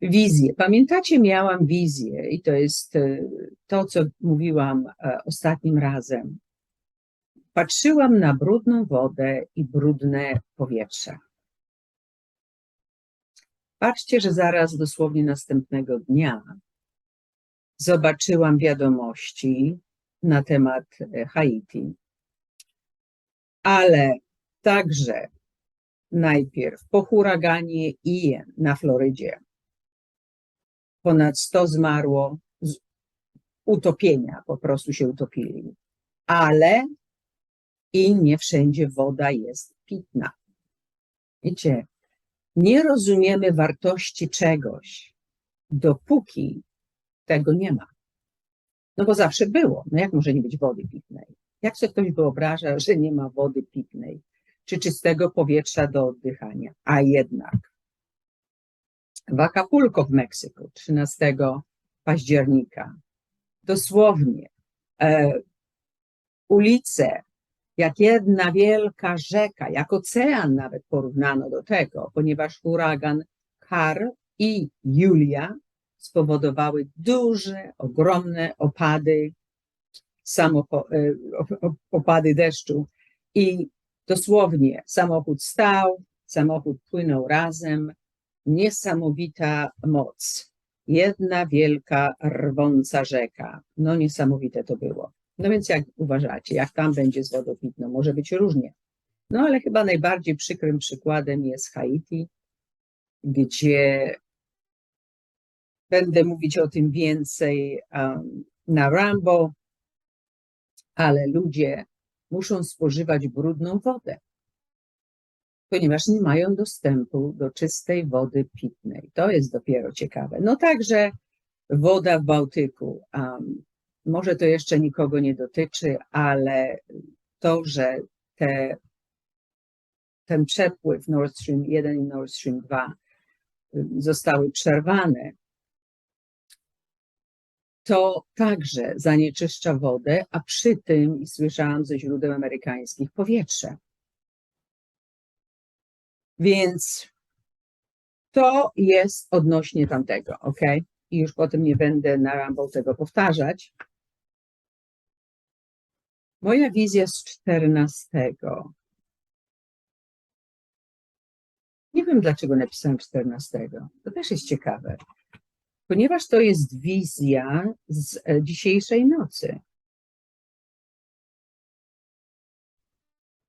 Wizję. Pamiętacie, miałam wizję i to jest e, to, co mówiłam e, ostatnim razem. Patrzyłam na brudną wodę i brudne powietrze. Patrzcie, że zaraz dosłownie następnego dnia zobaczyłam wiadomości na temat e, Haiti, ale także najpierw po huraganie Ian na Florydzie ponad 100 zmarło z utopienia, po prostu się utopili. Ale i nie wszędzie woda jest pitna. Wiecie, nie rozumiemy wartości czegoś, dopóki tego nie ma. No bo zawsze było. No jak może nie być wody pitnej? Jak sobie ktoś wyobraża, że nie ma wody pitnej, czy czystego powietrza do oddychania? A jednak w Acapulco w Meksyku 13 października. Dosłownie e, ulice, jak jedna wielka rzeka, jak ocean nawet porównano do tego, ponieważ huragan Kar i Julia spowodowały duże, ogromne opady, samopo, e, opady deszczu i dosłownie samochód stał, samochód płynął razem, niesamowita moc. Jedna wielka, rwąca rzeka. No niesamowite to było. No więc jak uważacie, jak tam będzie z wodą pitną? Może być różnie. No ale chyba najbardziej przykrym przykładem jest Haiti, gdzie będę mówić o tym więcej um, na Rambo, ale ludzie muszą spożywać brudną wodę ponieważ nie mają dostępu do czystej wody pitnej. To jest dopiero ciekawe. No także woda w Bałtyku. Um, może to jeszcze nikogo nie dotyczy, ale to, że te, ten przepływ Nord Stream 1 i Nord Stream 2 zostały przerwane, to także zanieczyszcza wodę, a przy tym, i słyszałam ze źródeł amerykańskich, powietrze. Więc to jest odnośnie tamtego, ok? I już potem nie będę na Rumble tego powtarzać. Moja wizja z 14. Nie wiem, dlaczego napisałam 14. To też jest ciekawe. Ponieważ to jest wizja z e, dzisiejszej nocy.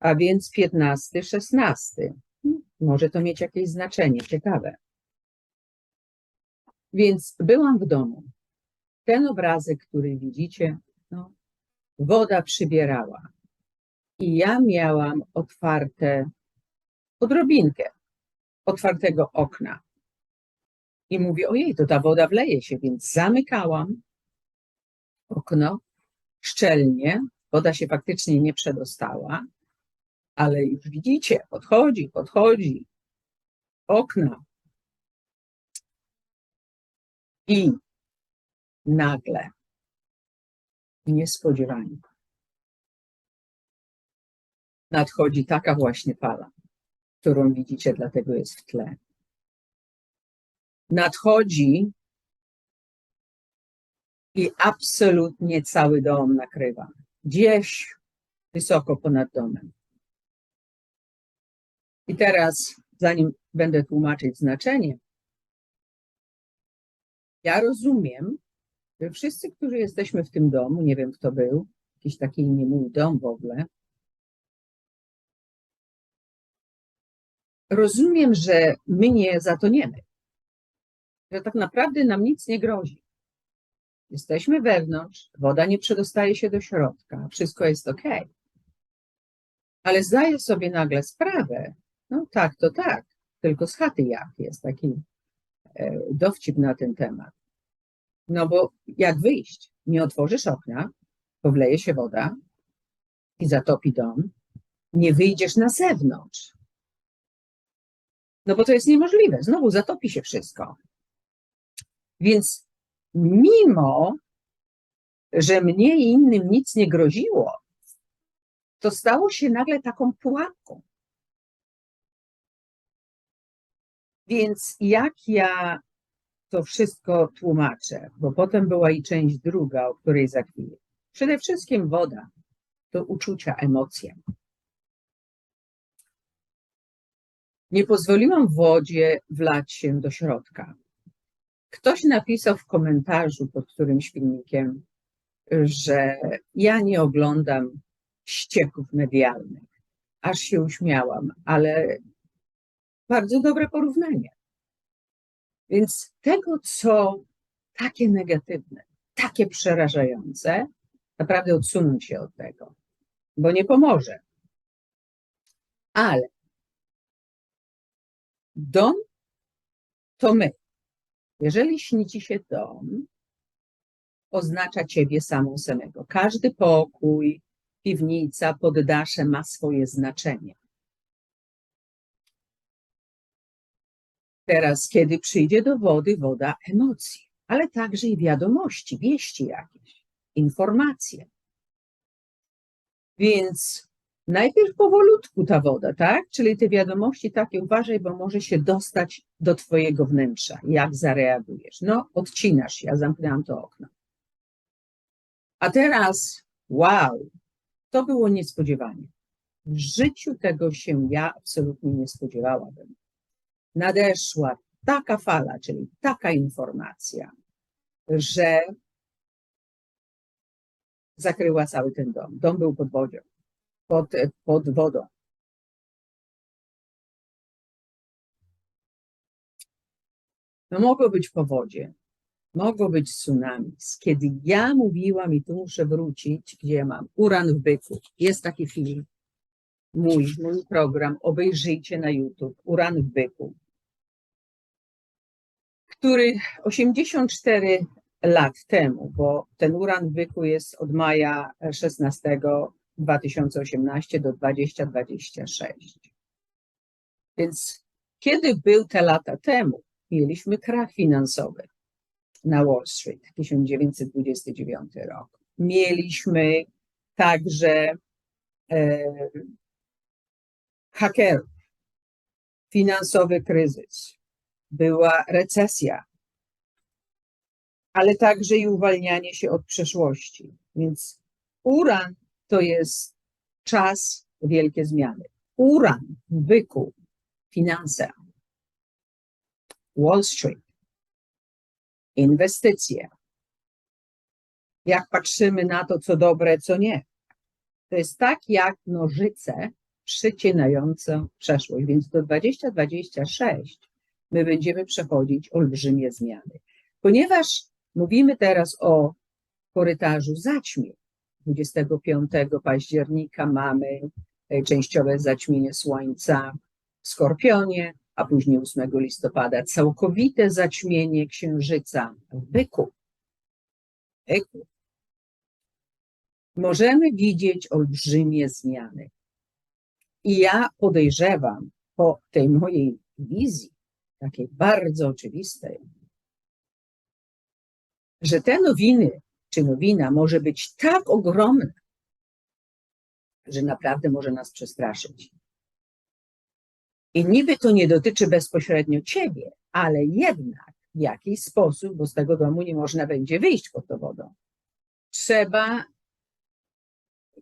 A więc 15, 16. Może to mieć jakieś znaczenie, ciekawe. Więc byłam w domu. Ten obrazek, który widzicie, no, woda przybierała. I ja miałam otwarte odrobinkę otwartego okna. I mówię, ojej, to ta woda wleje się, więc zamykałam okno szczelnie. Woda się faktycznie nie przedostała ale już widzicie, podchodzi, podchodzi, okna. I nagle, niespodziewanie, nadchodzi taka właśnie fala, którą widzicie, dlatego jest w tle. Nadchodzi i absolutnie cały dom nakrywa. Gdzieś wysoko ponad domem. I teraz, zanim będę tłumaczyć znaczenie, ja rozumiem, że wszyscy, którzy jesteśmy w tym domu, nie wiem kto był, jakiś taki nie mój dom w ogóle, rozumiem, że my nie zatoniemy, że tak naprawdę nam nic nie grozi. Jesteśmy wewnątrz, woda nie przedostaje się do środka, wszystko jest ok. Ale zdaję sobie nagle sprawę, no tak, to tak, tylko z chaty jak jest taki e, dowcip na ten temat. No bo jak wyjść? Nie otworzysz okna, powleje się woda i zatopi dom, nie wyjdziesz na zewnątrz. No bo to jest niemożliwe, znowu zatopi się wszystko. Więc mimo, że mnie i innym nic nie groziło, to stało się nagle taką pułapką. Więc jak ja to wszystko tłumaczę, bo potem była i część druga, o której za chwilę. Przede wszystkim woda to uczucia, emocje. Nie pozwoliłam wodzie wlać się do środka. Ktoś napisał w komentarzu pod którymś filmikiem, że ja nie oglądam ścieków medialnych. Aż się uśmiałam, ale bardzo dobre porównanie. Więc tego, co takie negatywne, takie przerażające, naprawdę odsunąć się od tego, bo nie pomoże. Ale dom to my. Jeżeli śni ci się dom, oznacza ciebie samą samego. Każdy pokój, piwnica, poddasze ma swoje znaczenie. Teraz, kiedy przyjdzie do wody, woda emocji, ale także i wiadomości, wieści jakieś, informacje. Więc najpierw powolutku ta woda, tak? Czyli te wiadomości takie, uważaj, bo może się dostać do twojego wnętrza. Jak zareagujesz? No, odcinasz, ja zamknęłam to okno. A teraz, wow, to było niespodziewanie. W życiu tego się ja absolutnie nie spodziewałabym. Nadeszła taka fala, czyli taka informacja, że zakryła cały ten dom. Dom był pod wodą. Pod, pod wodą. No mogło być powodzie, mogło być tsunami. Kiedy ja mówiłam, i tu muszę wrócić, gdzie ja mam uran w byku. Jest taki film, mój, mój program, obejrzyjcie na YouTube, uran w byku, który 84 lat temu, bo ten uran w byku jest od maja 16 2018 do 2026. Więc kiedy był te lata temu, mieliśmy krach finansowy na Wall Street, 1929 rok. Mieliśmy także e, hakerów, finansowy kryzys, była recesja, ale także i uwalnianie się od przeszłości. Więc uran to jest czas wielkie zmiany. Uran byku, finanse, Wall Street, inwestycje. Jak patrzymy na to, co dobre, co nie. To jest tak jak nożyce przycinające przeszłość. Więc do 2026 my będziemy przechodzić olbrzymie zmiany. Ponieważ mówimy teraz o korytarzu zaćmień, 25 października mamy e, częściowe zaćmienie Słońca w Skorpionie, a później 8 listopada całkowite zaćmienie Księżyca w Byku. Byku. Możemy widzieć olbrzymie zmiany. I ja podejrzewam po tej mojej wizji, takiej bardzo oczywistej, że te nowiny, czy nowina może być tak ogromna, że naprawdę może nas przestraszyć. I niby to nie dotyczy bezpośrednio ciebie, ale jednak w jakiś sposób, bo z tego domu nie można będzie wyjść pod tą wodą. Trzeba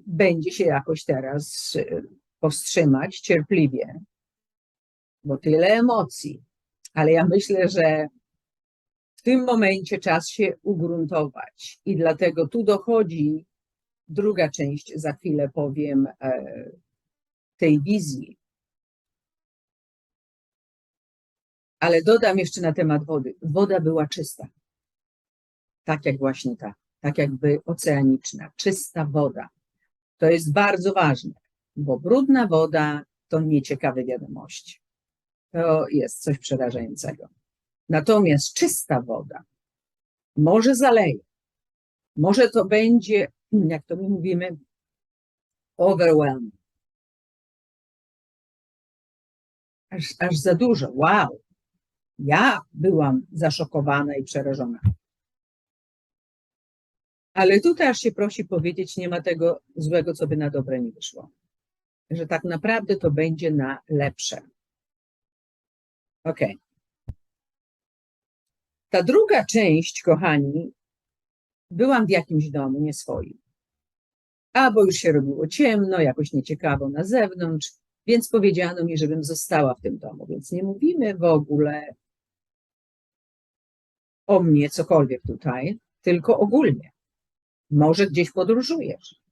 będzie się jakoś teraz y, powstrzymać cierpliwie, bo tyle emocji. Ale ja myślę, że w tym momencie czas się ugruntować i dlatego tu dochodzi druga część, za chwilę powiem, e, tej wizji. Ale dodam jeszcze na temat wody. Woda była czysta. Tak jak właśnie ta, tak jakby oceaniczna, czysta woda. To jest bardzo ważne, bo brudna woda to nieciekawe wiadomości. To jest coś przerażającego. Natomiast czysta woda może zaleje, może to będzie, jak to my mówimy, overwhelm. Aż, aż za dużo. Wow. Ja byłam zaszokowana i przerażona. Ale tutaj aż się prosi powiedzieć, nie ma tego złego, co by na dobre nie wyszło. Że tak naprawdę to będzie na lepsze. Ok. Ta druga część, kochani, byłam w jakimś domu, nie swoim. Albo już się robiło ciemno, jakoś nieciekawo na zewnątrz, więc powiedziano mi, żebym została w tym domu. Więc nie mówimy w ogóle o mnie cokolwiek tutaj, tylko ogólnie. Może gdzieś podróżujesz.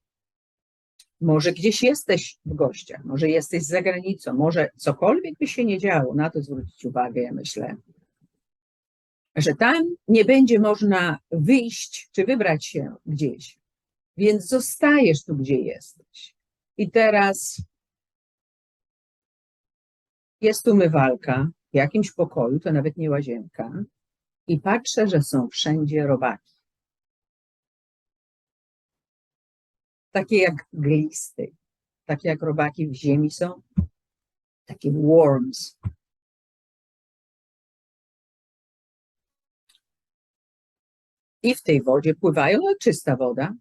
Może gdzieś jesteś w gościach, może jesteś za granicą, może cokolwiek by się nie działo, na to zwrócić uwagę, ja myślę, że tam nie będzie można wyjść czy wybrać się gdzieś, więc zostajesz tu, gdzie jesteś. I teraz jest umywalka w jakimś pokoju, to nawet nie łazienka, i patrzę, że są wszędzie robaki. Takie jak glisty, takie jak robaki w ziemi są, takie worms. I w tej wodzie pływają, no czysta woda.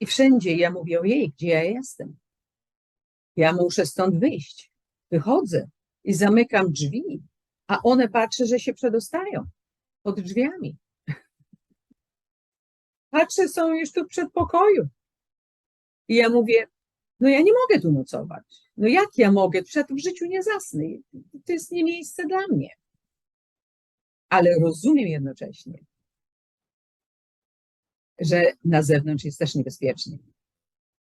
I wszędzie ja mówię, ojej, gdzie ja jestem? Ja muszę stąd wyjść. Wychodzę i zamykam drzwi, a one patrzę, że się przedostają pod drzwiami. Patrzę, są już tu w przedpokoju. I ja mówię, no ja nie mogę tu nocować. No jak ja mogę? Przed w życiu nie zasnę. To jest nie miejsce dla mnie. Ale rozumiem jednocześnie, że na zewnątrz jest też niebezpiecznie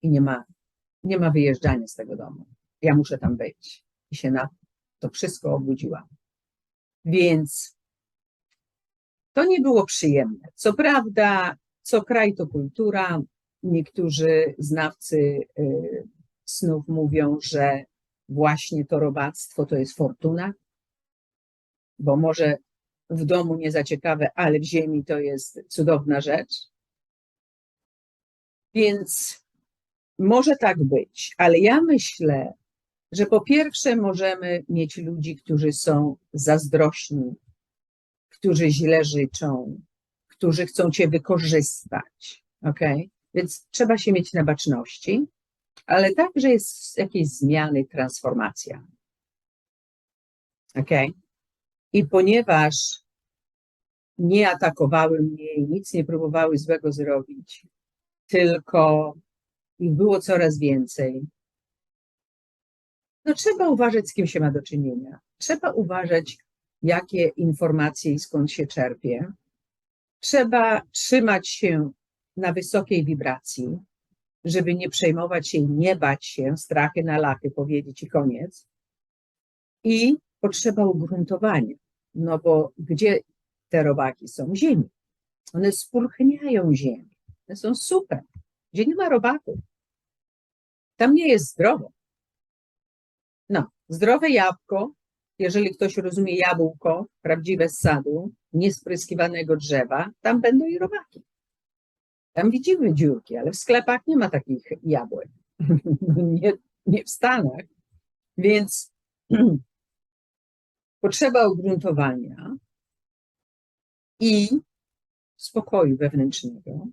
i nie ma, nie ma wyjeżdżania z tego domu. Ja muszę tam być. I się na to wszystko obudziłam. Więc to nie było przyjemne. Co prawda, co kraj to kultura. Niektórzy znawcy y, snów mówią, że właśnie to robactwo to jest fortuna, bo może w domu nie za ciekawe, ale w ziemi to jest cudowna rzecz. Więc może tak być, ale ja myślę, że po pierwsze możemy mieć ludzi, którzy są zazdrośni, którzy źle życzą, którzy chcą cię wykorzystać. Ok? Więc trzeba się mieć na baczności, ale także jest jakieś zmiany, transformacja. Ok? I ponieważ nie atakowały mnie i nic nie próbowały złego zrobić, tylko ich było coraz więcej. No trzeba uważać, z kim się ma do czynienia. Trzeba uważać, jakie informacje i skąd się czerpie. Trzeba trzymać się na wysokiej wibracji, żeby nie przejmować się i nie bać się, strachy na lachy powiedzieć i koniec. I potrzeba ugruntowania, no bo gdzie te robaki są? W ziemi. One spulchniają ziemię. One są super. Gdzie nie ma robaków, tam nie jest zdrowo. No, zdrowe jabłko, jeżeli ktoś rozumie jabłko, prawdziwe z sadu, niespryskiwanego drzewa, tam będą i robaki. Tam widzimy dziurki, ale w sklepach nie ma takich jabłek. nie, nie w Stanach. Więc potrzeba ugruntowania i spokoju wewnętrznego,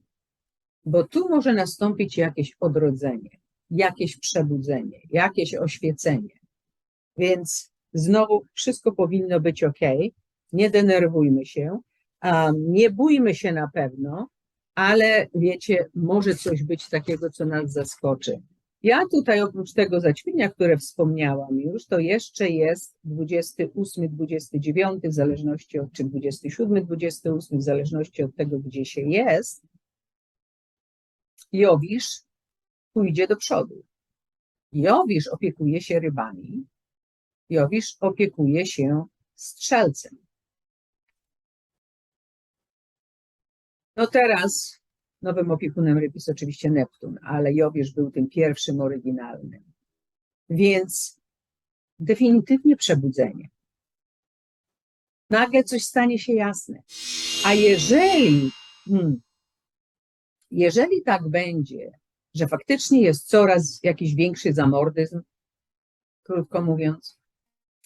bo tu może nastąpić jakieś odrodzenie, jakieś przebudzenie, jakieś oświecenie. Więc znowu wszystko powinno być ok. Nie denerwujmy się, nie bójmy się na pewno, ale wiecie, może coś być takiego, co nas zaskoczy. Ja tutaj oprócz tego zaćmienia, które wspomniałam już, to jeszcze jest 28, 29, w zależności od, czy 27, 28, w zależności od tego, gdzie się jest. Jowisz pójdzie do przodu. Jowisz opiekuje się rybami. Jowisz opiekuje się strzelcem. No teraz nowym opiekunem ryb jest oczywiście Neptun, ale Jowisz był tym pierwszym oryginalnym. Więc definitywnie przebudzenie. Nagle coś stanie się jasne. A jeżeli, hmm, jeżeli tak będzie, że faktycznie jest coraz jakiś większy zamordyzm, krótko mówiąc,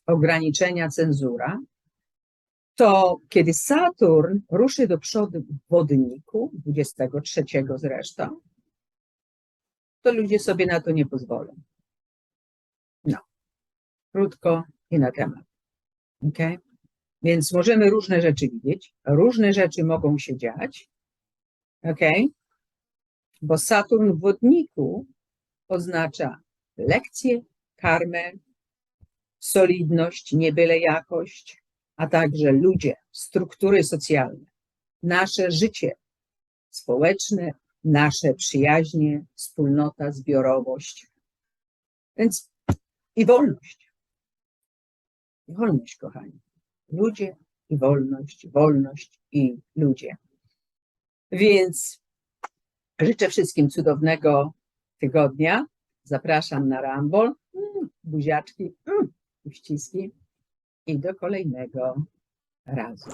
ograniczenia, cenzura, to kiedy Saturn ruszy do przodu w wodniku, 23 zresztą, to ludzie sobie na to nie pozwolą. No, krótko i na temat. Okay? Więc możemy różne rzeczy widzieć, różne rzeczy mogą się dziać, ok? Bo Saturn w wodniku oznacza lekcje, karmę, solidność, nie byle jakość, a także ludzie, struktury socjalne, nasze życie społeczne, nasze przyjaźnie, wspólnota, zbiorowość. Więc i wolność. I wolność, kochani. Ludzie i wolność, wolność i ludzie. Więc życzę wszystkim cudownego tygodnia. Zapraszam na Rambol. Mm, Buziaczki, mm, uściski i do kolejnego razu.